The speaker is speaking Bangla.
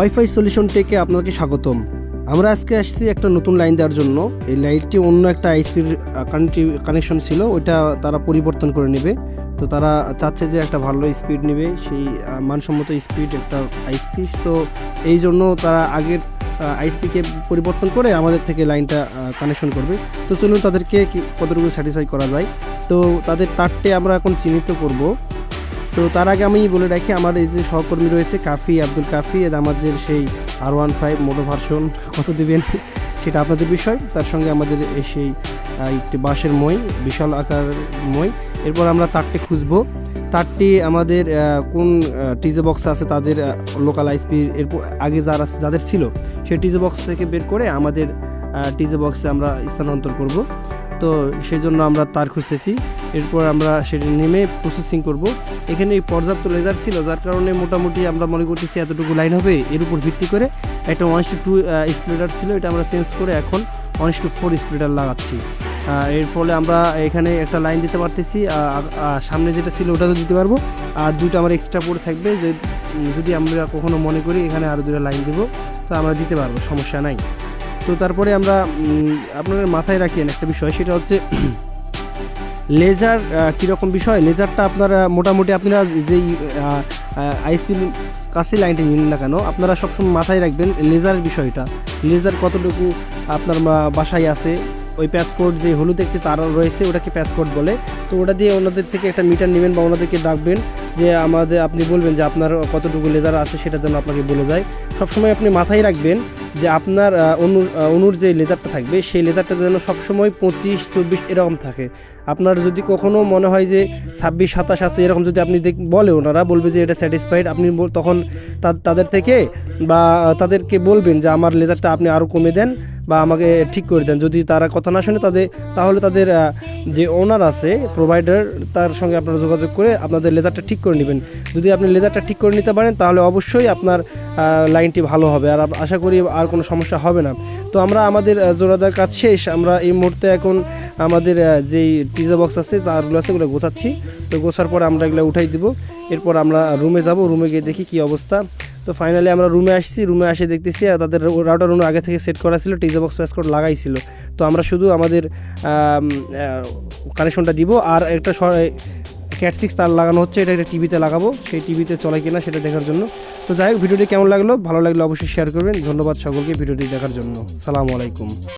ওয়াইফাই সলিউশন টেকে আপনাকে স্বাগতম। আমরা আজকে আসছি একটা নতুন লাইন দেওয়ার জন্য। এই লাইনটি অন্য একটা আইসপির কানেকশন ছিল। ওইটা তারা পরিবর্তন করে নেবে। তো তারা চাচ্ছে যে একটা ভালো স্পিড নেবে। সেই মানসম্মত স্পিড একটা আইসপি তো এই জন্য তারা আগের আইসপিকে পরিবর্তন করে আমাদের থেকে লাইনটা কানেকশন করবে। তো চলুন তাদেরকে কতটুকু স্যাটিসফাই করা যায়। তো তাদের তারটে আমরা এখন চিহ্নিত করব। তো তার আগে আমি বলে রাখি, আমার এই যে সহকর্মী রয়েছে কাফি আব্দুল কাফি, এর আমাদের সেই আর ওয়ান ফাইভ মোটো ভার্সন কত দেবেন সেটা আপনাদের বিষয়। তার সঙ্গে আমাদের সেই একটি বাঁশের মই, বিশাল আকার মই। এরপর আমরা তারটি খুঁজবো। তারটি আমাদের কোন টিজে বক্স আছে তাদের লোকাল আইসপি এরপর আগে যারা যাদের ছিল, সেই টিজে বক্স থেকে বের করে আমাদের টিজে বক্সে আমরা স্থানান্তর করব। তো সেই জন্য আমরা তার খুঁজতেছি। এরপর আমরা সেটা নেমে প্রসেসিং করব। এখানে এই পর্যাপ্ত লেজার ছিল, যার কারণে মোটামুটি আমরা মনে করতেছি এতটুকু লাইন হবে, এর উপর ভিত্তি করে একটা ওয়ান টু স্প্লিটার ছিল, এটা আমরা চেঞ্জ করে এখন ওয়ান টু ফোর স্প্লিটার লাগাচ্ছি। এর ফলে আমরা এখানে একটা লাইন দিতে পারতেছি সামনে যেটা ছিল ওটা তো দিতে পারব। আর দুটো আমার এক্সট্রা পড়ে থাকবে, যে যদি আমরা কখনো মনে করি এখানে আরও দুটো লাইন দেবো, তো আমরা দিতে পারব, সমস্যা নাই। তো তারপরে আমরা আপনাদের মাথায় রাখেন একটা বিষয়, সেটা হচ্ছে লেজার কীরকম বিষয়? লেজারটা আপনারা মোটামুটি আপনারা যেই আইসপির কাছে লাইনটা নিন না কেন, আপনারা সবসময় মাথায় রাখবেন লেজারের বিষয়টা। লেজার কতটুকু আপনার বাসায় আছে, ওই প্যাসকোড যে হলুদ একটি তার রয়েছে, ওটাকে প্যাসকোড বলে। তো ওটা দিয়ে ওনাদের থেকে একটা মিটার নেবেন বা ওনাদেরকে ডাকবেন যে আমাদের, আপনি বলবেন যে আপনার কতটুকু লেজার আছে সেটা যেন আপনাকে বলে যায়। সবসময় আপনি মাথায় রাখবেন যে আপনার অনুর অনুর যে লেজারটা থাকবে, সেই লেজারটা যেন সবসময় পঁচিশ, চব্বিশ এরকম থাকে। আপনার যদি কখনও মনে হয় যে ছাব্বিশ, সাতাশ আছে, এরকম যদি আপনি দেখ, বলে ওনারা, বলবে যে এটা স্যাটিসফাইড আপনি তখন তাদের থেকে বা তাদেরকে বলবেন যে আমার লেজারটা আপনি আরও কমে দেন। বা আমাকে ঠিক করে দেন। যদি তারা কথা না শুনে তাদের, তাহলে তাদের যে ওনার আছে প্রোভাইডার তার সঙ্গে আপনারা যোগাযোগ করে আপনাদের লেজারটা ঠিক করে নেবেন। যদি আপনি লেজারটা ঠিক করে নিতে পারেন, তাহলে অবশ্যই আপনার লাইনটি ভালো হবে। আর আশা করি আর কোনো সমস্যা হবে না। তো আমরা আমাদের জোড়াদার কাজ শেষ। আমরা এই মুহূর্তে এখন আমাদের যেই পিজা বক্স আছে, তারগুলো আছে, ওগুলো গোছাচ্ছি। তো গোছার পর আমরা এগুলো উঠাই দিব। এরপর আমরা রুমে যাব। রুমে গিয়ে দেখি কি অবস্থা। তো ফাইনালি আমরা রুমে আসছি রুমে আসে দেখতেছি আর তাদের রাউটার রুম আগে থেকে সেট করা ছিল টিজা বক্স প্যাসকোড লাগাইছিল। তো আমরা শুধু আমাদের কানেকশনটা দিব, আর একটা ক্যাট সিক্স তার লাগানো হচ্ছে, এটা একটা টিভিতে লাগাবো, সেই টিভিতে চলে কিনা সেটা দেখার জন্য। তো যাই হোক, ভিডিওটি কেমন লাগল? ভালো লাগলে অবশ্যই শেয়ার করবেন। ধন্যবাদ সকলকে ভিডিওটি দেখার জন্য। সালামু আলাইকুম।